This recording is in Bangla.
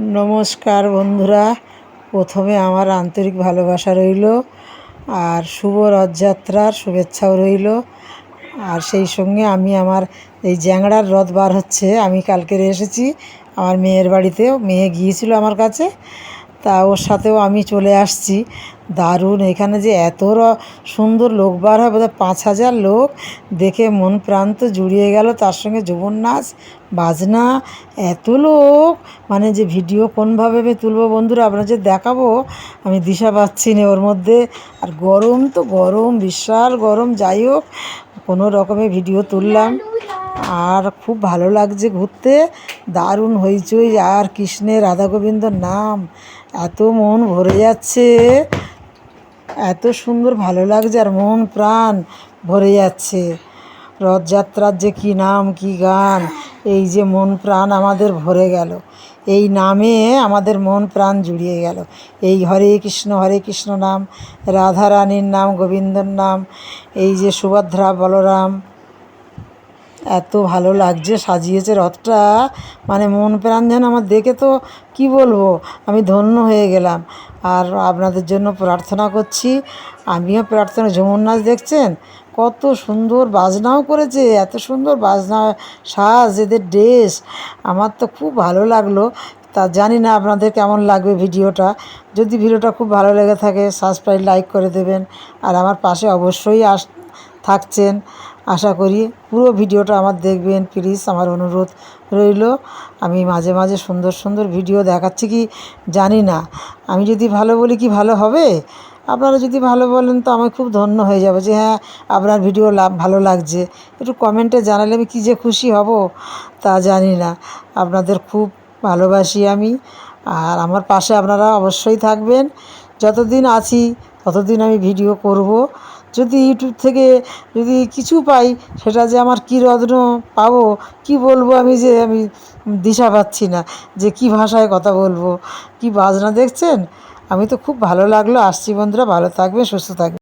নমস্কার বন্ধুরা। প্রথমে আমার আন্তরিক ভালোবাসা রইল আর শুভ রথযাত্রার শুভেচ্ছাও রইল। আর সেই সঙ্গে আমি আমার এই জ্যাংড়ার রথ বার হচ্ছে, আমি কালকে এসেছি। আমার মেয়ের বাড়িতেও মেয়ে গিয়েছিল আমার কাছে। তা ওর সাথেও আমি চলে আসছি। দারুণ, এখানে যে এত সুন্দর লোক বার হয়, বোধহয় পাঁচ হাজার লোক। দেখে মন প্রাণ তো জুড়িয়ে গেল, তার সঙ্গে যুবন নাচ বাজনা, এত লোক। মানে যে ভিডিও কোনভাবে আমি তুলবো বন্ধুরা, আপনাদের দেখাবো, আমি দিশা পাচ্ছি না ওর মধ্যে। আর গরম তো গরম, বিশাল গরম। যাই হোক, কোনো রকমে ভিডিও তুললাম। আর খুব ভালো লাগছে ঘুরতে। দারুণ হইচই আর কৃষ্ণের রাধা গোবিন্দর নাম। এত মন ভরে যাচ্ছে। এত সুন্দর ভালো লাগছে আর মন প্রাণ ভরে যাচ্ছে। রথযাত্রার যে কী নাম, কী গান, এই যে মন প্রাণ আমাদের ভরে গেল। এই নামে আমাদের মন প্রাণ জুড়িয়ে গেল। এই হরে কৃষ্ণ হরে কৃষ্ণ নাম রাধা রানীর নাম, গোবিন্দর নাম, এই যে সুভদ্রা বলরাম এত ভালো লাগছে, সাজিয়েছে রথটা। মানে মন প্রাণ যেন আমার দেখে তো কি বলব, আমি ধন্য হয়ে গেলাম। আর আপনাদের জন্য প্রার্থনা করছি, আমিও প্রার্থনা ঝুমুর নাচ দেখছেন? কত সুন্দর বাজনাও করেছে, এত সুন্দর বাজনা সাজ এদের ড্রেস। আমার তো খুব ভালো লাগল। তা জানি না আপনাদের কেমন লাগবে ভিডিওটা। যদি ভিডিওটা খুব ভালো লেগে থাকে সাবস্ক্রাইব লাইক করে দেবেন। আর আমার পাশে অবশ্যই আস, থাকছেন। আশা করি পুরো ভিডিওটা আমার দেখবেন প্লিজ আমার অনুরোধ রইল। আমি মাঝে মাঝে সুন্দর সুন্দর ভিডিও দেখাচ্ছি কি জানি না। আমি যদি ভালো বলি কি ভালো হবে? আপনারা যদি ভালো বলেন তো আমি খুব ধন্য হয়ে যাব যে হ্যাঁ আপনার ভিডিও লাভ, ভালো লাগছে। একটু কমেন্টে জানালে আমি কী যে খুশি হব তা জানি না। আপনাদের খুব ভালোবাসি আমি। আর আমার পাশে আপনারা অবশ্যই থাকবেন। যতদিন আছি, ততদিন আমি ভিডিও করব। যদি ইউটিউব থেকে যদি কিছু পাই, সেটা যে আমার কী রত্ন পাবো, কি বলব আমি যে আমি দিশা পাচ্ছি না, যে কি ভাষায় কথা বলব, কি বাজনা দেখছেন? আমি তো খুব ভালো লাগল। আসছি বন্ধুরা, ভালো থাকবে সুস্থ থাকবে